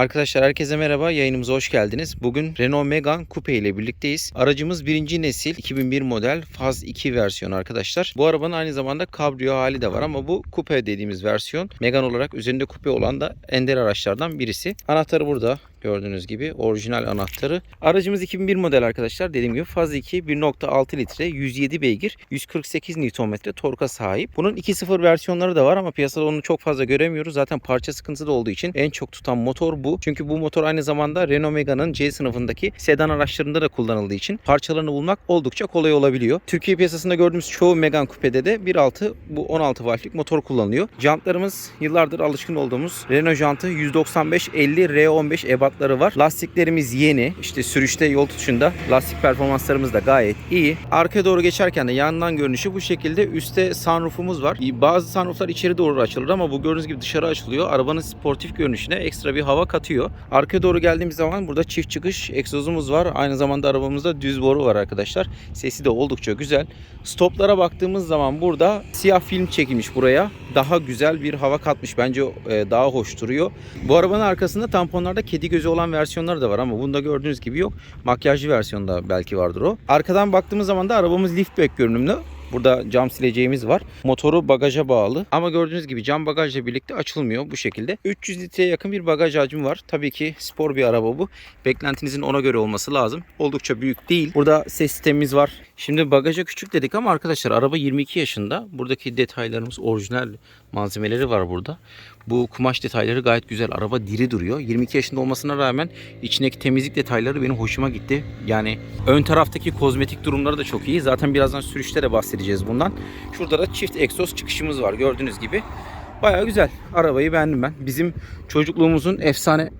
Arkadaşlar herkese merhaba. Yayınımıza hoş geldiniz. Bugün Renault Megane Coupe ile birlikteyiz. Aracımız birinci nesil 2001 model Faz 2 versiyon arkadaşlar. Bu arabanın aynı zamanda kabrio hali de var ama bu Coupe dediğimiz versiyon. Megane olarak üzerinde Coupe olan da ender araçlardan birisi. Anahtarı burada. Gördüğünüz gibi orijinal anahtarı. Aracımız 2001 model arkadaşlar. Dediğim gibi Faz 2 1.6 litre 107 beygir 148 Nm torka sahip. Bunun 2.0 versiyonları da var ama piyasada onu çok fazla göremiyoruz. Zaten parça sıkıntısı da olduğu için en çok tutan motor bu. Çünkü bu motor aynı zamanda Renault Megane'ın C sınıfındaki sedan araçlarında da kullanıldığı için parçalarını bulmak oldukça kolay olabiliyor. Türkiye piyasasında gördüğümüz çoğu Megane Coupe'de de 1.6 bu 16 valflik motor kullanılıyor. Jantlarımız yıllardır alışkın olduğumuz Renault jantı 195 50 R15 ebatları var. Lastiklerimiz yeni. İşte sürüşte yol tutuşunda lastik performanslarımız da gayet iyi. Arkaya doğru geçerken de yandan görünüşü bu şekilde. Üstte sunroofumuz var. Bazı sunrooflar içeri doğru açılır ama bu gördüğünüz gibi dışarı açılıyor. Arabanın sportif görünüşüne ekstra bir hava katıyor. Arkaya doğru geldiğimiz zaman burada çift çıkış egzozumuz var. Aynı zamanda arabamızda düz boru var arkadaşlar. Sesi de oldukça güzel. Stoplara baktığımız zaman burada siyah film çekilmiş buraya. Daha güzel bir hava katmış. Bence e, daha hoş duruyor. Bu arabanın arkasında tamponlarda kedi gözü olan versiyonları da var ama bunda gördüğünüz gibi yok. Makyajlı versiyonda belki vardır o. Arkadan baktığımız zaman da arabamız liftback görünümlü. Burada cam sileceğimiz var. Motoru bagaja bağlı. Ama gördüğünüz gibi cam bagajla birlikte açılmıyor bu şekilde. 300 litreye yakın bir bagaj hacmi var. Tabii ki spor bir araba bu. Beklentinizin ona göre olması lazım. Oldukça büyük değil. Burada ses sistemimiz var. Şimdi bagaja küçük dedik ama arkadaşlar araba 22 yaşında. Buradaki detaylarımız orijinal malzemeleri var burada. Bu kumaş detayları gayet güzel. Araba diri duruyor. 22 yaşında olmasına rağmen içindeki temizlik detayları benim hoşuma gitti. Yani ön taraftaki kozmetik durumları da çok iyi. Zaten birazdan sürüşte de bahsedeceğiz bundan. Şurada da çift egzoz çıkışımız var gördüğünüz gibi. Baya güzel. Arabayı beğendim ben. Bizim çocukluğumuzun efsane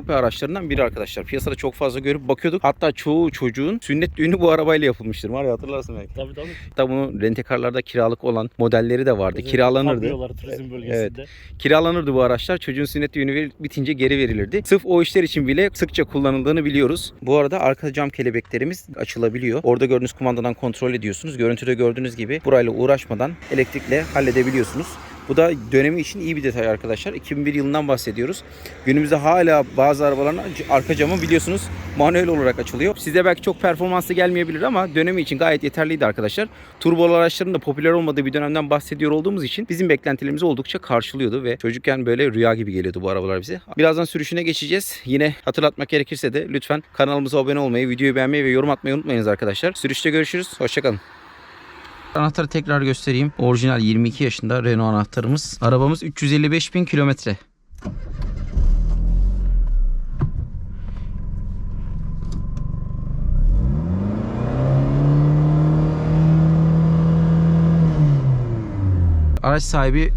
kupe araçlarından biri arkadaşlar. Piyasada çok fazla görüp bakıyorduk. Hatta çoğu çocuğun sünnet düğünü bu arabayla yapılmıştır. Var ya hatırlarsın belki. Tabii tabii. Hatta bunun rentekarlarda kiralık olan modelleri de vardı. Kiralanırdı. Kabriyolar turizm bölgesinde. Kiralanırdı bu araçlar. Çocuğun sünnet düğünü bitince geri verilirdi. Sırf o işler için bile sıkça kullanıldığını biliyoruz. Bu arada arka cam kelebeklerimiz açılabiliyor. Orada gördüğünüz kumandadan kontrol ediyorsunuz. Görüntüde gördüğünüz gibi burayla uğraşmadan elektrikle halledebiliyorsunuz. Bu da dönemi için iyi bir detay arkadaşlar. 2001 yılından bahsediyoruz. Günümüzde hala bazı arabaların arka camı biliyorsunuz manuel olarak açılıyor. Size belki çok performanslı gelmeyebilir ama dönemi için gayet yeterliydi arkadaşlar. Turbolu araçların da popüler olmadığı bir dönemden bahsediyor olduğumuz için bizim beklentilerimizi oldukça karşılıyordu ve çocukken böyle rüya gibi geliyordu bu arabalar bize. Birazdan sürüşüne geçeceğiz. Yine hatırlatmak gerekirse de lütfen kanalımıza abone olmayı, videoyu beğenmeyi ve yorum atmayı unutmayınız arkadaşlar. Sürüşte görüşürüz. Hoşçakalın. Anahtarı tekrar göstereyim. Orijinal 22 yaşında Renault anahtarımız. Arabamız 355 bin kilometre. Araç sahibi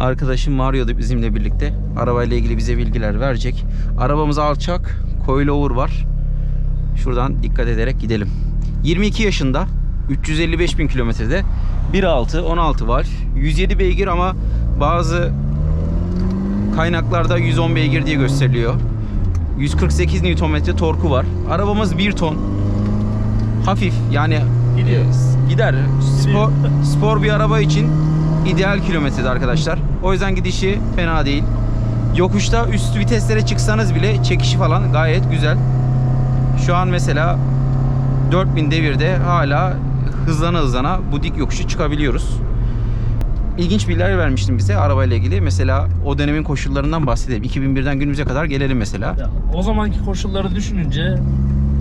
arkadaşım Mario da bizimle birlikte. Arabayla ilgili bize bilgiler verecek. Arabamız alçak. Coilover var. Şuradan dikkat ederek gidelim. 22 yaşında. 355 bin kilometrede. 1.6 16 valf 107 beygir ama bazı kaynaklarda 110 beygir diye gösteriliyor. 148 Nm torku var. Arabamız 1 ton. Hafif yani Gidiyor. gider. Spor, spor bir araba için ideal kilometrede arkadaşlar. O yüzden gidişi fena değil. Yokuşta üst viteslere çıksanız bile çekişi falan gayet güzel. Şu an mesela 4000 devirde hala hızlana hızlana bu dik yokuşu çıkabiliyoruz. İlginç bilgiler vermiştim bize arabayla ilgili. Mesela o dönemin koşullarından bahsedelim. 2001'den günümüze kadar gelelim mesela. Ya, o zamanki koşulları düşününce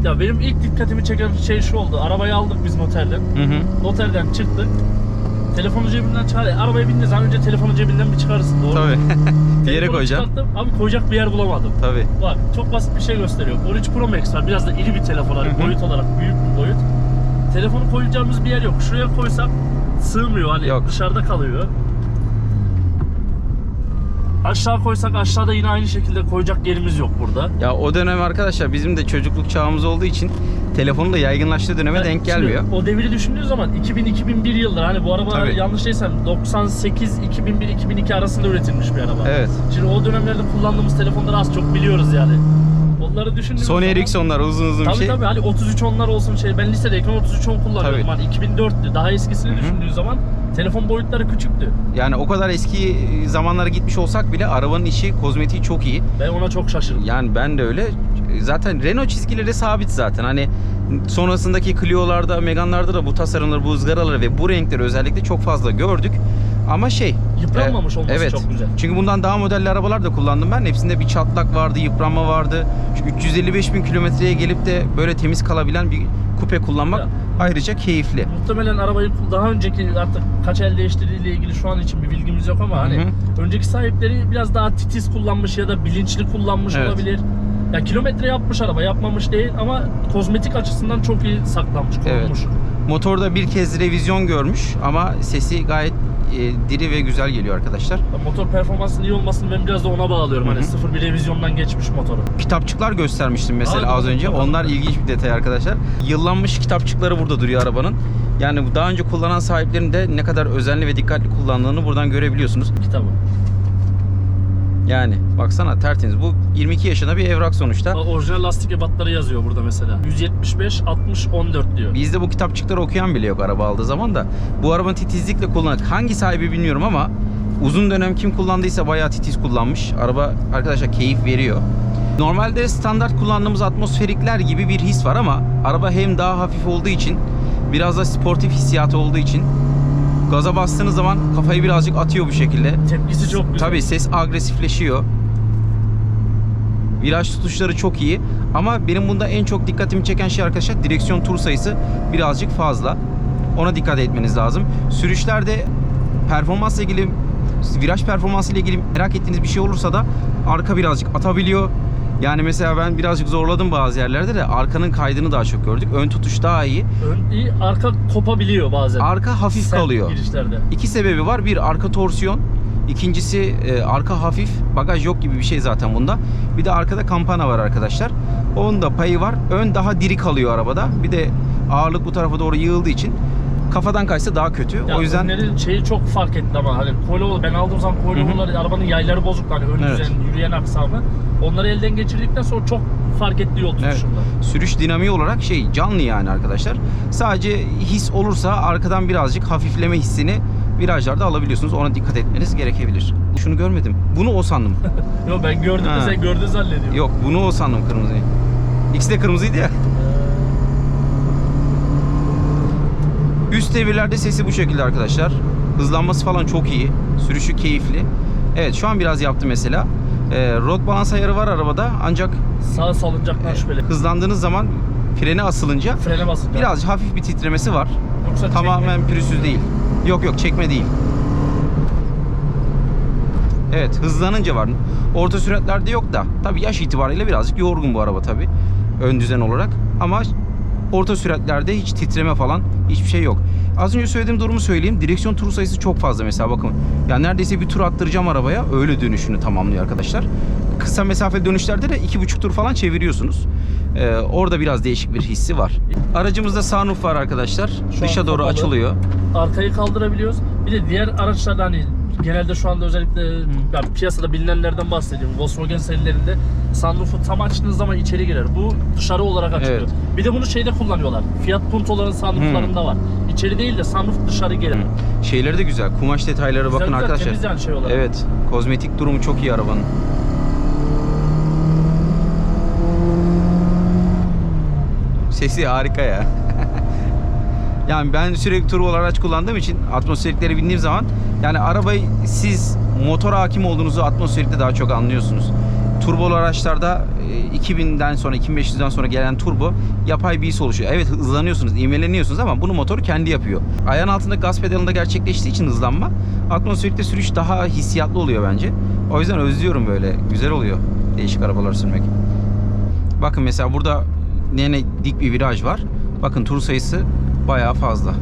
ya benim ilk dikkatimi çeken şey şu oldu. Arabayı aldık biz noterden. Hı hı. Noterden çıktık. Telefonu cebinden çıkar. Arabaya bindiğin zaman önce telefonu cebinden bir çıkarırsın doğru? Tabii. bir yere koyacağım. çıkarttım, Abi koyacak bir yer bulamadım. Tabii. Bak çok basit bir şey gösteriyor. 13 Pro Max var. Biraz da iri bir telefon hani boyut olarak büyük bir boyut. Telefonu koyacağımız bir yer yok. Şuraya koysak sığmıyor hani Yok. dışarıda kalıyor. Aşağı koysak aşağıda yine aynı şekilde koyacak yerimiz yok burada. Ya o dönem arkadaşlar bizim de çocukluk çağımız olduğu için telefonun da yaygınlaştığı döneme Yani denk şimdi gelmiyor. O deviri düşündüğün zaman 2000-2001 yılları hani bu araba Tabii. yanlış değilsem 98 2001 2002 arasında üretilmiş bir araba. Evet. Şimdi o dönemlerde kullandığımız telefonları az çok biliyoruz yani. Onları düşündüğümüz Sony zaman- Ericsson'lar uzun uzun Tabii şey. tabii hani 33 onlar olsun şey. Ben lisedeyken 33 on kullanıyordum. Tabii. Hani 2004'tü. Daha eskisini Hı hı. düşündüğü zaman telefon boyutları küçüktü. Yani o kadar eski zamanlara gitmiş olsak bile arabanın içi, kozmetiği çok iyi. Ben ona çok şaşırdım. Yani ben de öyle. Zaten Renault çizgileri sabit zaten. Hani sonrasındaki Clio'larda, Megane'larda da bu tasarımları, bu ızgaraları ve bu renkleri özellikle çok fazla gördük. Ama şey... Yıpranmamış e, olması evet. çok güzel. Çünkü bundan daha modelli arabalar da kullandım ben. Hepsinde bir çatlak vardı, yıpranma vardı. Çünkü 355 bin kilometreye gelip de böyle temiz kalabilen bir kupe kullanmak Ya. ayrıca keyifli. Muhtemelen arabayı daha önceki artık kaç el değiştirdiğiyle ilgili şu an için bir bilgimiz yok ama hani Hı önceki sahipleri biraz daha titiz kullanmış ya da bilinçli kullanmış Evet. olabilir. Ya kilometre yapmış araba, yapmamış değil ama kozmetik açısından çok iyi saklanmış, korunmuş. Motorda bir kez revizyon görmüş ama sesi gayet e, diri ve güzel geliyor arkadaşlar. Motor performansının iyi olmasını ben biraz da ona bağlıyorum. Hı hı. Hani sıfır bir revizyondan geçmiş motoru. Kitapçıklar göstermiştim mesela Aynen, az önce. bakalım. Onlar ilginç bir detay arkadaşlar. Yıllanmış kitapçıkları burada duruyor arabanın. Yani daha önce kullanan sahiplerin de ne kadar özenli ve dikkatli kullandığını buradan görebiliyorsunuz. Kitabı. Yani baksana tertemiz. Bu 22 yaşında bir evrak sonuçta. Orijinal lastik ebatları yazıyor burada mesela. 175, 60, 14 diyor. Bizde bu kitapçıkları okuyan bile yok araba aldığı zaman da. Bu arabanın titizlikle kullanık. Hangi sahibi bilmiyorum ama uzun dönem kim kullandıysa bayağı titiz kullanmış. Araba arkadaşlar keyif veriyor. Normalde standart kullandığımız atmosferikler gibi bir his var ama araba hem daha hafif olduğu için biraz da sportif hissiyatı olduğu için gaza bastığınız zaman kafayı birazcık atıyor bu şekilde. Tepkisi çok güzel. Tabii ses agresifleşiyor. Viraj tutuşları çok iyi. Ama benim bunda en çok dikkatimi çeken şey arkadaşlar direksiyon tur sayısı birazcık fazla. Ona dikkat etmeniz lazım. Sürüşlerde performansla ilgili viraj performansı ile ilgili merak ettiğiniz bir şey olursa da arka birazcık atabiliyor. Yani mesela ben birazcık zorladım bazı yerlerde de arkanın kaydını daha çok gördük. Ön tutuş daha iyi. Ön iyi, arka kopabiliyor bazen. Arka hafif Sert kalıyor. girişlerde. İki sebebi var. Bir arka torsiyon. İkincisi e, arka hafif. Bagaj yok gibi bir şey zaten bunda. Bir de arkada kampana var arkadaşlar. Onun da payı var. Ön daha diri kalıyor arabada. Bir de ağırlık bu tarafa doğru yığıldığı için kafadan kaçsa daha kötü. Ya o yüzden önlerin şeyi çok fark etti ama hani Polo ben aldığım zaman. Polo'lar arabanın yayları bozuk hani ön Evet. düzen, yürüyen aksamı. Onları elden geçirdikten sonra çok fark etti yol Evet. tutuşunda. sürüş dinamiği olarak şey canlı yani arkadaşlar. Sadece his olursa arkadan birazcık hafifleme hissini virajlarda alabiliyorsunuz. Ona dikkat etmeniz gerekebilir. Şunu görmedim. Bunu o sandım. Yok ben gördüm Ha. de sen gördün zannediyorum. Yok bunu o sandım kırmızıyı. İkisi de kırmızıydı ya. Üst devirlerde sesi bu şekilde arkadaşlar. Hızlanması falan çok iyi. Sürüşü keyifli. Evet şu an biraz yaptı mesela. Ee, road balans ayarı var arabada ancak Sağ salıncaktan şüpheli. hızlandığınız zaman frene asılınca Frene basınca. biraz hafif bir titremesi var. Yoksa Tamamen çekme. pürüzsüz değil. Yok yok çekme değil. Evet hızlanınca var. Orta süratlerde yok da. Tabi yaş itibariyle birazcık yorgun bu araba tabi. Ön düzen olarak. Ama orta süratlerde hiç titreme falan hiçbir şey yok. Az önce söylediğim durumu söyleyeyim. Direksiyon tur sayısı çok fazla mesela bakın. Ya neredeyse bir tur attıracağım arabaya. Öyle dönüşünü tamamlıyor arkadaşlar. Kısa mesafe dönüşlerde de iki buçuk tur falan çeviriyorsunuz. Ee, orada biraz değişik bir hissi var. Aracımızda sunroof var arkadaşlar. Şu Dışa doğru kapalı. açılıyor. Arkayı kaldırabiliyoruz. Bir de diğer araçlarda hani genelde şu anda özellikle ya piyasada bilinenlerden bahsediyorum. Volkswagen serilerinde sunroof'u tam açtığınız zaman içeri girer. Bu dışarı olarak açılıyor. Evet. Bir de bunu şeyde kullanıyorlar. Fiat Punto'ların sunrooflarında var. İçeri değil de sunroof dışarı gelir. Şeyleri de güzel. Kumaş detayları Güzel bakın güzel, arkadaşlar. temiz yani şey olarak. Evet. Kozmetik durumu çok iyi arabanın. Sesi harika ya. yani ben sürekli turbo araç kullandığım için atmosferikleri bindiğim zaman yani arabayı siz motor hakim olduğunuzu atmosferikte daha çok anlıyorsunuz. Turbolu araçlarda e, 2000'den sonra 2500'den sonra gelen turbo yapay bir his oluşuyor. Evet hızlanıyorsunuz, ivmeleniyorsunuz ama bunu motor kendi yapıyor. Ayağın altında gaz pedalında gerçekleştiği için hızlanma atmosferikte sürüş daha hissiyatlı oluyor bence. O yüzden özlüyorum böyle. Güzel oluyor değişik arabalar sürmek. Bakın mesela burada yine dik bir viraj var. Bakın tur sayısı bayağı fazla.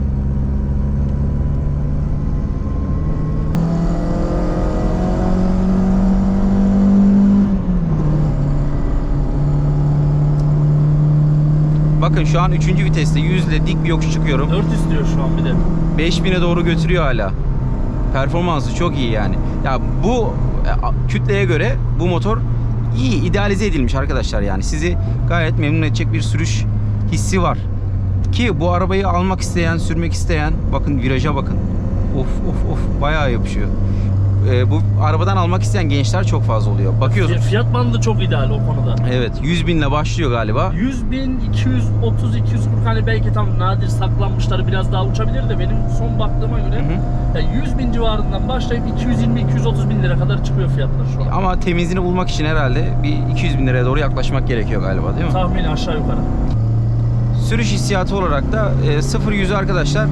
Bakın şu an 3. viteste 100 ile dik bir yokuş çıkıyorum. 4 istiyor şu an bir de. 5000'e doğru götürüyor hala. Performansı çok iyi yani. Ya bu e, kütleye göre bu motor iyi idealize edilmiş arkadaşlar yani. Sizi gayet memnun edecek bir sürüş hissi var. Ki bu arabayı almak isteyen, sürmek isteyen bakın viraja bakın. Of of of bayağı yapışıyor. Ee, bu arabadan almak isteyen gençler çok fazla oluyor. Bakıyorsun. Fiyat bandı çok ideal o konuda. Evet 100 binle başlıyor galiba. 100 bin, 230, 240 hani belki tam nadir saklanmışları biraz daha uçabilir de benim son baktığıma göre Hı hı. ya 100 bin civarından başlayıp 220-230 bin lira kadar çıkıyor fiyatlar şu an. Ama temizini bulmak için herhalde bir 200 bin liraya doğru yaklaşmak gerekiyor galiba değil mi? Tahmini aşağı yukarı. Sürüş hissiyatı olarak da e, 0-100'ü arkadaşlar e,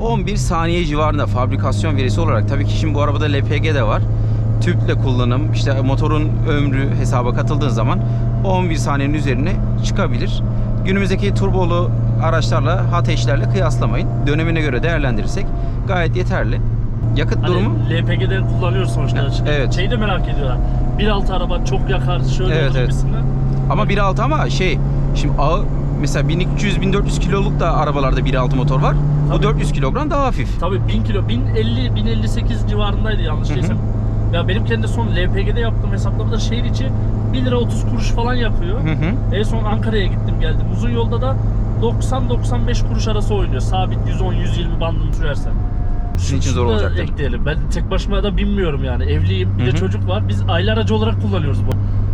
11 saniye civarında fabrikasyon verisi olarak. Tabii ki şimdi bu arabada LPG de var. Tüple kullanım, işte motorun ömrü hesaba katıldığın zaman 11 saniyenin üzerine çıkabilir. Günümüzdeki turbolu araçlarla, HTŞ'lerle kıyaslamayın. Dönemine göre değerlendirirsek gayet yeterli. Yakıt Hani durumu LPG'de kullanıyoruz sonuçta. Evet. Şeyi de merak ediyorlar. 1.6 araba çok yakar şöyle Evet, evet. Ama 1.6 ama şey şimdi ağır mesela 1200-1400 kiloluk da arabalarda 1.6 motor var. Bu Tabii. 400 kilogram daha hafif. Tabii 1000 kilo, 1050, 1058 civarındaydı yanlış değilsem. Ya benim kendi son LPG'de yaptığım hesaplamada şehir içi 1 lira 30 kuruş falan yakıyor. Hı hı. En son Ankara'ya gittim geldim. Uzun yolda da 90-95 kuruş arası oynuyor. Sabit 110-120 bandını sürersen. Sizin için zor olacak ekleyelim. Ben tek başıma da binmiyorum yani. Evliyim. Bir Hı de hı. çocuk var. Biz aile aracı olarak kullanıyoruz bu.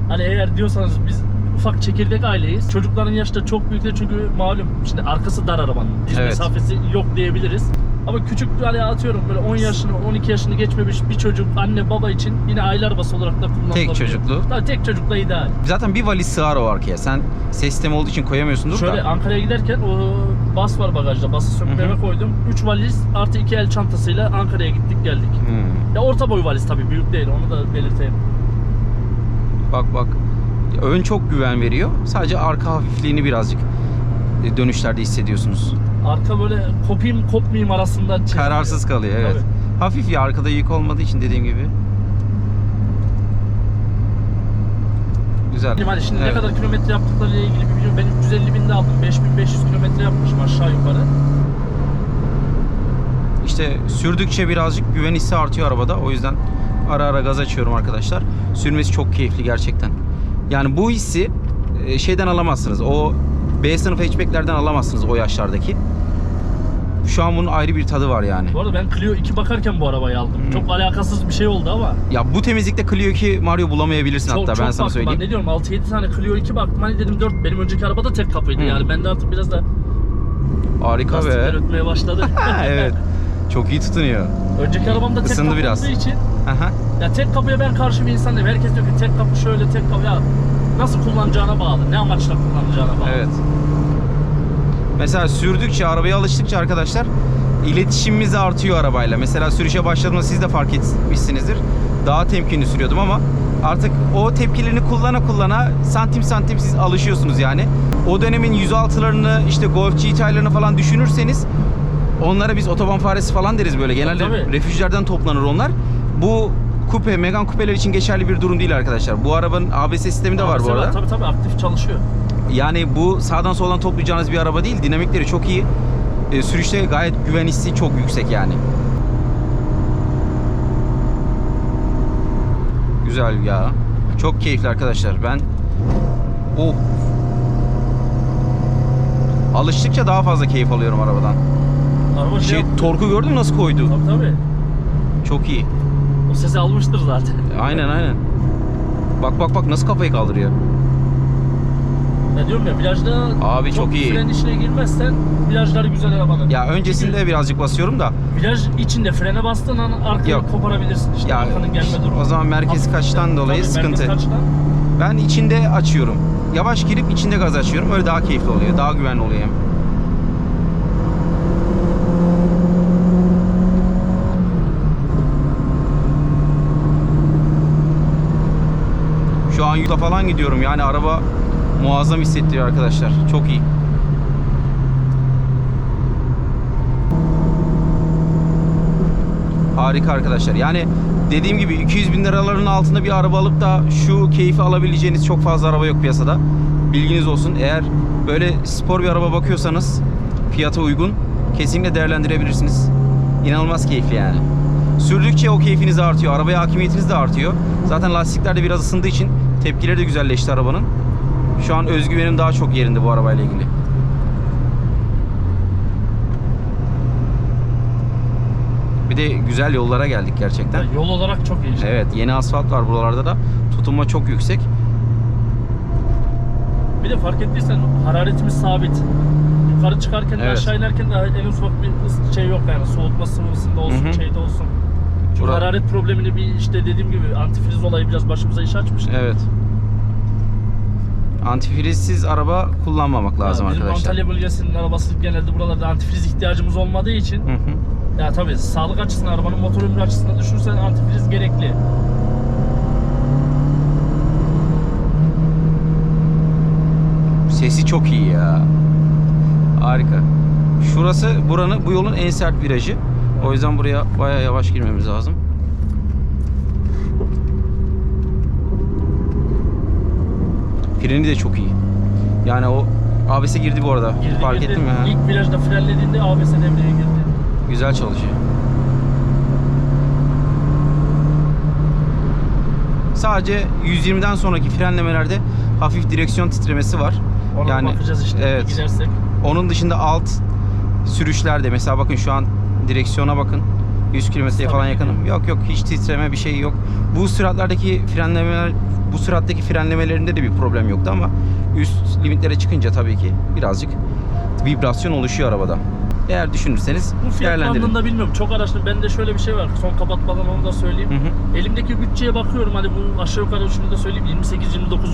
Hani eğer diyorsanız biz ufak çekirdek aileyiz. Çocukların yaşı da çok büyük değil çünkü malum şimdi arkası dar arabanın. Diz Evet. mesafesi yok diyebiliriz. Ama küçük bir hani atıyorum böyle 10 yaşını 12 yaşını geçmemiş bir çocuk anne baba için yine aile arabası olarak da kullanılabiliyor. Tek çocuklu. Tabii tek çocukla ideal. Zaten bir valiz sığar o arkaya. Sen sistemi olduğu için koyamıyorsundur Şöyle da. Ankara'ya giderken o bas var bagajda. Bası Hı hı. eve koydum. 3 valiz artı 2 el çantasıyla Ankara'ya gittik geldik. Hmm. Ya orta boy valiz tabii büyük değil onu da belirteyim. Bak bak. Ön çok güven veriyor. Sadece arka hafifliğini birazcık e, dönüşlerde hissediyorsunuz. Arka böyle kopayım kopmayayım arasında çekiliyor. Kararsız kalıyor evet. Tabii. Hafif ya arkada yük olmadığı için dediğim gibi. Güzel. Hani şimdi Evet. ne kadar kilometre yaptıklarıyla ilgili bir bilmiyorum. Ben 350 binde aldım. 5500 kilometre yapmışım aşağı yukarı. İşte sürdükçe birazcık güven hissi artıyor arabada. O yüzden ara ara gaz açıyorum arkadaşlar. Sürmesi çok keyifli gerçekten. Yani bu hissi e, şeyden alamazsınız. O B sınıf hatchback'lerden alamazsınız o yaşlardaki. Şu an bunun ayrı bir tadı var yani. Bu arada ben Clio 2 bakarken bu arabayı aldım. Hı. Çok alakasız bir şey oldu ama. Ya bu temizlikte Clio 2 Mario bulamayabilirsin Çok, hatta çok ben sana baktım. söyleyeyim. Ben ne diyorum 6-7 tane Clio 2 baktım. Hani dedim 4 benim önceki araba da tek kapıydı Hı. yani. Ben de artık biraz da Harika lastikler be. ötmeye başladı. evet. Çok iyi tutunuyor. Önceki arabamda tek Isındı kapı biraz. olduğu için Aha. ya tek kapıya ben karşı bir insan değilim. Herkes diyor ki tek kapı şöyle tek ya nasıl kullanacağına bağlı. Ne amaçla kullanacağına bağlı. Evet. Mesela sürdükçe, arabaya alıştıkça arkadaşlar iletişimimiz artıyor arabayla. Mesela sürüşe başladığımda siz de fark etmişsinizdir. Daha temkinli sürüyordum ama artık o tepkilerini kullana kullana santim santim siz alışıyorsunuz yani. O dönemin 106'larını işte Golf GTI'larını falan düşünürseniz onlara biz otoban faresi falan deriz böyle. Genelde refüjlerden toplanır onlar. Bu kupe, Megan kupeler için geçerli bir durum değil arkadaşlar. Bu arabanın ABS sistemi de var bu Arabası arada. Tabii tabii aktif çalışıyor. Yani bu sağdan soldan toplayacağınız bir araba değil. Dinamikleri çok iyi. E, sürüşte gayet güven hissi çok yüksek yani. Güzel ya. Çok keyifli arkadaşlar. Ben oh. Alıştıkça daha fazla keyif alıyorum arabadan. Araba şey, Şey, torku gördün mü nasıl koydu? Tabii tabii. Çok iyi. O sesi almıştır zaten. Aynen aynen. Bak bak bak nasıl kafayı kaldırıyor. Ya diyorum ya virajda Abi çok iyi. fren işine girmezsen virajları güzel arabanın. Ya öncesinde birazcık basıyorum da Viraj içinde frene bastığın an arkayı Yok. koparabilirsin işte Ya, arkanın gelme durumu. o zaman merkez Hafif- kaçtan dolayı Tabii, merkez sıkıntı. kaçtan. Ben içinde açıyorum. Yavaş girip içinde gaz açıyorum. Öyle daha keyifli oluyor. Daha güvenli oluyor hem. Şu an yurda falan gidiyorum. Yani araba muazzam hissettiriyor arkadaşlar. Çok iyi. Harika arkadaşlar. Yani dediğim gibi 200 bin liraların altında bir araba alıp da şu keyfi alabileceğiniz çok fazla araba yok piyasada. Bilginiz olsun. Eğer böyle spor bir araba bakıyorsanız fiyata uygun kesinlikle değerlendirebilirsiniz. İnanılmaz keyifli yani. Sürdükçe o keyfiniz artıyor. Arabaya hakimiyetiniz de artıyor. Zaten lastikler de biraz ısındığı için tepkileri de güzelleşti arabanın. Şu an özgüvenim daha çok yerinde bu arabayla ilgili. Bir de güzel yollara geldik gerçekten. Yol olarak çok iyi. Evet yeni asfalt var buralarda da. Tutunma çok yüksek. Bir de fark ettiysen hararetimiz sabit. Yukarı çıkarken de Evet. aşağı inerken de en ufak bir şey yok yani soğutma sıvısında olsun Hı hı. şeyde olsun. Çünkü Bura- hararet problemini bir işte dediğim gibi antifriz olayı biraz başımıza iş açmış. Evet. Antifrizsiz araba kullanmamak lazım Ya bizim arkadaşlar. Antalya bölgesinin arabası genelde buralarda antifriz ihtiyacımız olmadığı için Hı hı. ya tabii sağlık açısından arabanın motor ömrü açısından düşünürsen antifriz gerekli. Sesi çok iyi ya. Harika. Şurası buranın bu yolun en sert virajı. O yüzden buraya bayağı yavaş girmemiz lazım. Freni de çok iyi. Yani o ABS'e girdi bu arada. Girdi, Fark girdi. ettin mi? ha? İlk virajda frenlediğinde ABS devreye girdi. Güzel çalışıyor. Sadece 120'den sonraki frenlemelerde hafif direksiyon titremesi var. Ona yani bakacağız işte evet. gidersek. Onun dışında alt sürüşlerde mesela bakın şu an direksiyona bakın. 100 kilometreye falan yakınım. Yok yok hiç titreme bir şey yok. Bu süratlerdeki frenlemeler bu süratteki frenlemelerinde de bir problem yoktu ama üst limitlere çıkınca tabii ki birazcık vibrasyon oluşuyor arabada. Eğer düşünürseniz Bu fiyat değerlendirin. bandında bilmiyorum. Çok araştırdım. Bende şöyle bir şey var. Son kapatmadan onu da söyleyeyim. Hı hı. Elimdeki bütçeye bakıyorum hani bu aşağı yukarı şunu da söyleyeyim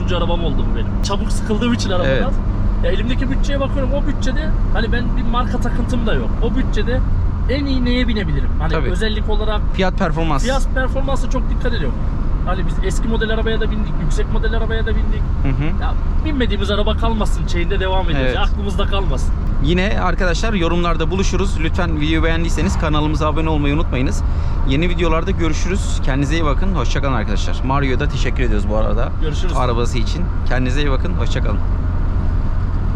28-29. arabam oldu bu benim. Çabuk sıkıldığım için arabadan. Evet. Ya elimdeki bütçeye bakıyorum o bütçede hani ben bir marka takıntım da yok. O bütçede en iyi neye binebilirim? Hani Tabii. özellik olarak Fiyat performans. fiyat performansa çok dikkat ediyorum. Hani biz eski model arabaya da bindik, yüksek model arabaya da bindik. Hı hı. Ya binmediğimiz araba kalmasın, şeyinde devam ediyoruz. Evet. Ya aklımızda kalmasın. Yine arkadaşlar yorumlarda buluşuruz. Lütfen videoyu beğendiyseniz kanalımıza abone olmayı unutmayınız. Yeni videolarda görüşürüz. Kendinize iyi bakın. Hoşçakalın arkadaşlar. Mario'ya da teşekkür ediyoruz bu arada. Görüşürüz. Arabası için. Kendinize iyi bakın. Hoşçakalın.